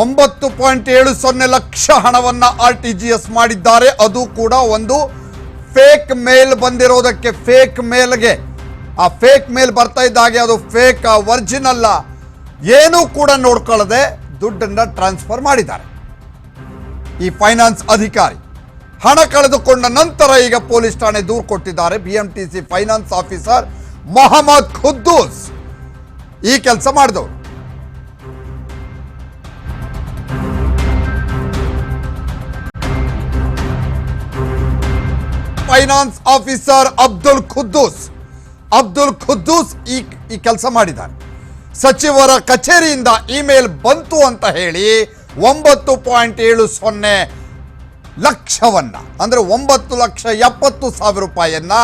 ಒಂಬತ್ತು ಪಾಯಿಂಟ್ ಏಳು ಸೊನ್ನೆ ಲಕ್ಷ ಹಣವನ್ನ ಆರ್ ಟಿ ಜಿ ಎಸ್ ಮಾಡಿದ್ದಾರೆ. ಅದು ಕೂಡ ಒಂದು ಫೇಕ್ ಮೇಲ್ ಬಂದಿರೋದಕ್ಕೆ ಫೇಕ್ ಮೇಲ್ಗೆ. ಆ ಫೇಕ್ ಮೇಲ್ ಬರ್ತಾ ಇದ್ದಾಗೆ ಅದು ಫೇಕ್ ಒರಿಜಿನಲ್ಲ ಏನೂ ಕೂಡ ನೋಡ್ಕೊಳ್ಳದೆ ದುಡ್ಡನ್ನ ಟ್ರಾನ್ಸ್ಫರ್ ಮಾಡಿದ್ದಾರೆ. ಈ ಫೈನಾನ್ಸ್ ಅಧಿಕಾರಿ ಹಣ ಕಳೆದುಕೊಂಡ ನಂತರ ಈಗ ಪೊಲೀಸ್ ಠಾಣೆ ದೂರು ಕೊಟ್ಟಿದ್ದಾರೆ. B M T C finance officer Mohammed Khuddus ಈ ಕೆಲಸ ಮಾಡಿದವರು. ಫೈನಾನ್ಸ್ ಆಫೀಸರ್ ಅಬ್ದುಲ್ ಖುದ್ದೂಸ್ ಅಬ್ದುಲ್ ಖುದ್ದೂಸ್ ಈ ಈ ಕೆಲಸ ಮಾಡಿದ್ದಾರೆ. ಸಚಿವರ ಕಚೇರಿಯಿಂದ ಇಮೇಲ್ ಬಂತು ಅಂತ ಹೇಳಿ ಒಂಬತ್ತು ಪಾಯಿಂಟ್ ಏಳು ಸೊನ್ನೆ ಲಕ್ಷವನ್ನ, ಅಂದ್ರೆ ಒಂಬತ್ತು ಲಕ್ಷ ಎಪ್ಪತ್ತು ಸಾವಿರ ರೂಪಾಯಿಯನ್ನ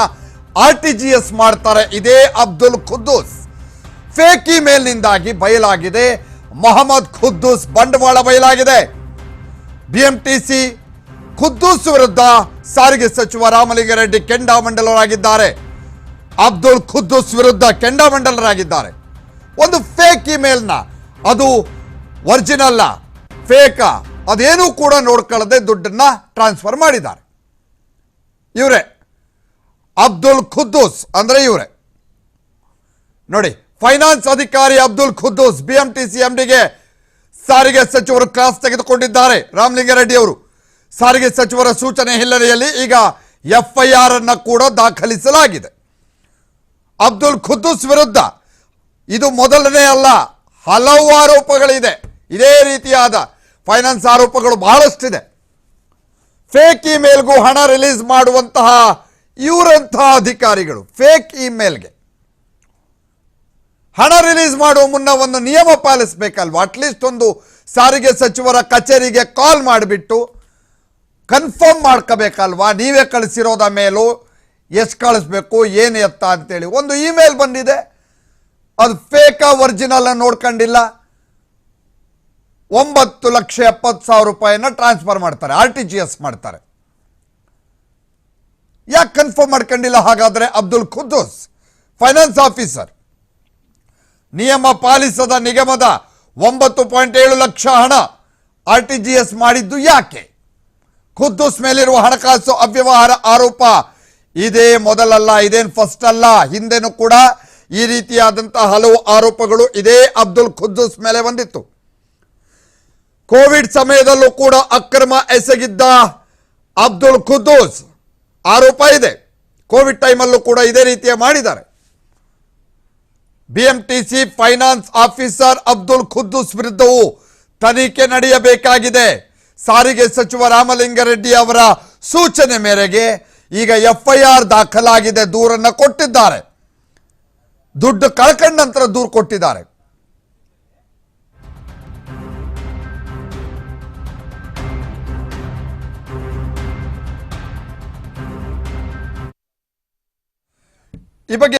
ಆರ್ ಟಿ ಜಿ ಎಸ್ ಮಾಡ್ತಾರೆ ಇದೇ ಅಬ್ದುಲ್ ಖುದ್ದೂಸ್ ಫೇಕ್ ಇಮೇಲ್ನಿಂದಾಗಿ ಬಯಲಾಗಿದೆ. ಮೊಹಮ್ಮದ್ ಖುದ್ದೂಸ್ ಬಂಡವಾಳ ಬಯಲಾಗಿದೆ. ಬಿಎಂಟಿಸಿ ಖುದ್ದೂಸ್ ವಿರುದ್ಧ ಸಾರಿಗೆ ಸಚಿವ ರಾಮಲಿಂಗಾರೆಡ್ಡಿ ಕೆಂಡಾಮಂಡಲರಾಗಿದ್ದಾರೆ ಅಬ್ದುಲ್ ಖುದ್ದೂಸ್ ವಿರುದ್ಧ ಕೆಂಡಾಮಂಡಲರಾಗಿದ್ದಾರೆ. ಒಂದು ಫೇಕ್ ಇಮೇಲ್ನ ಅದು ಒರಿಜಿನಲ್ಲ ಫೇಕ ಅದೇನೂ ಕೂಡ ನೋಡ್ಕೊಳ್ಳದೆ ದುಡ್ಡನ್ನ ಟ್ರಾನ್ಸ್ಫರ್ ಮಾಡಿದ್ದಾರೆ. ಇವರೇ, ಅಬ್ದುಲ್ ಖುದ್ದೂಸ್, ಅಂದ್ರೆ ಇವರೇ. ನೋಡಿ ಫೈನಾನ್ಸ್ ಅಧಿಕಾರಿ ಅಬ್ದುಲ್ ಖುದ್ದೂಸ್ ಬಿಎಂಟಿಸಿ ಎಂಡಿಗೆ ಸಾರಿಗೆ ಸಚಿವರು ಕ್ಲಾಸ್ ತೆಗೆದುಕೊಂಡಿದ್ದಾರೆ, ರಾಮಲಿಂಗಾರೆಡ್ಡಿ ಅವರು. ಸಾರಿಗೆ ಸಚಿವರ ಸೂಚನೆ ಹಿನ್ನೆಲೆಯಲ್ಲಿ ಈಗ ಎಫ್ಐಆರ್ ಅನ್ನು ಕೂಡ ದಾಖಲಿಸಲಾಗಿದೆ. ಅಬ್ದುಲ್ ಖುದ್ದೂಸ್ ವಿರುದ್ಧ ಇದು ಮೊದಲನೇ ಅಲ್ಲ, ಹಲವು ಆರೋಪಗಳಿದೆ. ಇದೇ ರೀತಿಯಾದ ಫೈನಾನ್ಸ್ ಆರೋಪಗಳು ಬಹಳಷ್ಟಿದೆ. ಫೇಕ್ ಇಮೇಲ್ಗೂ ಹಣ ರಿಲೀಸ್ ಮಾಡುವಂತಹ ಇವರಂತಹ ಅಧಿಕಾರಿಗಳು, ಫೇಕ್ ಇಮೇಲ್ಗೆ. ಹಣ ರಿಲೀಸ್ ಮಾಡುವ ಮುನ್ನ ಒಂದು ನಿಯಮ ಪಾಲಿಸಬೇಕಲ್ವಾ? ಅಟ್ಲೀಸ್ಟ್ ಒಂದು ಸಾರಿಗೆ ಸಚಿವರ ಕಚೇರಿಗೆ ಕಾಲ್ ಮಾಡಿಬಿಟ್ಟು ಕನ್ಫರ್ಮ್ ಮಾಡ್ಕೋಬೇಕಲ್ವಾ? ನೀವೇ ಕಳಿಸಿರೋದ ಮೇಲೂ ಎಷ್ಟು ಕಳಿಸ್ಬೇಕು, ಏನು ಎತ್ತ ಅಂತೇಳಿ. ಒಂದು ಇಮೇಲ್ ಬಂದಿದೆ. ಅದು ಫೇಕ ಒರಿಜಿನಲ್ ನೋಡ್ಕೊಂಡಿಲ್ಲ. ಒಂಬತ್ತು ಲಕ್ಷ ಎಪ್ಪತ್ತು ಸಾವಿರ ರೂಪಾಯಿನ ಟ್ರಾನ್ಸ್ಫರ್ ಮಾಡ್ತಾರೆ. ಆರ್ ಟಿ ಜಿ ಎಸ್ ಮಾಡ್ತಾರೆ. ಯಾಕೆ ಕನ್ಫರ್ಮ್ ಮಾಡ್ಕೊಂಡಿಲ್ಲ? ಹಾಗಾದ್ರೆ ಅಬ್ದುಲ್ ಖುದ್ದೂಸ್ ಫೈನಾನ್ಸ್ ಆಫೀಸರ್ ನಿಯಮ ಪಾಲಿಸದ ನಿಗಮದ ಒಂಬತ್ತು ಪಾಯಿಂಟ್ ಏಳು ಲಕ್ಷ ಹಣ ಆರ್ ಟಿ ಜಿ ಎಸ್ ಮಾಡಿದ್ದು ಯಾಕೆ? ಖುದ್ದೂಸ್ ಮೇಲಿರುವ ಹಣಕಾಸು ಅವ್ಯವಹಾರ ಆರೋಪ. ಇದೇ ಮೊದಲಲ್ಲ, ಇದೇನು ಫಸ್ಟ್ ಅಲ್ಲ ಹಿಂದೆನೂ ಕೂಡ ಈ ರೀತಿಯಾದಂತಹ ಹಲವು ಆರೋಪಗಳು ಇದೇ ಅಬ್ದುಲ್ ಖುದ್ದೂಸ್ ಮೇಲೆ ಬಂದಿತ್ತು. ಕೋವಿಡ್ ಸಮಯದಲ್ಲೂ ಕೂಡ ಅಕ್ರಮ ಎಸಗಿದ್ದ ಅಬ್ದುಲ್ ಖುದ್ದೂಸ್ ಆರೋಪ ಇದೆ. ಕೋವಿಡ್ ಟೈಮಲ್ಲೂ ಕೂಡ ಇದೇ ರೀತಿಯ ಮಾಡಿದ್ದಾರೆ. BMTC finance officer Abdul Khuddus ವಿರುದ್ಧವೂ ತನಿಖೆ ನಡೆಯಬೇಕಾಗಿದೆ. ಸಾರಿಗೆ ಸಚಿವ ರಾಮಲಿಂಗಾರೆಡ್ಡಿ ಅವರ ಸೂಚನೆ ಮೇರೆಗೆ ಈಗ ಎಫ್ಐಆರ್ ದಾಖಲಾಗಿದೆ, ದೂರನ್ನ ಕೊಟ್ಟಿದ್ದಾರೆ. ದುಡ್ಡು ಕಳ್ಕೊಂಡ ನಂತರ ದೂರು ಕೊಟ್ಟಿದ್ದಾರೆ. ಈ ಬಗ್ಗೆ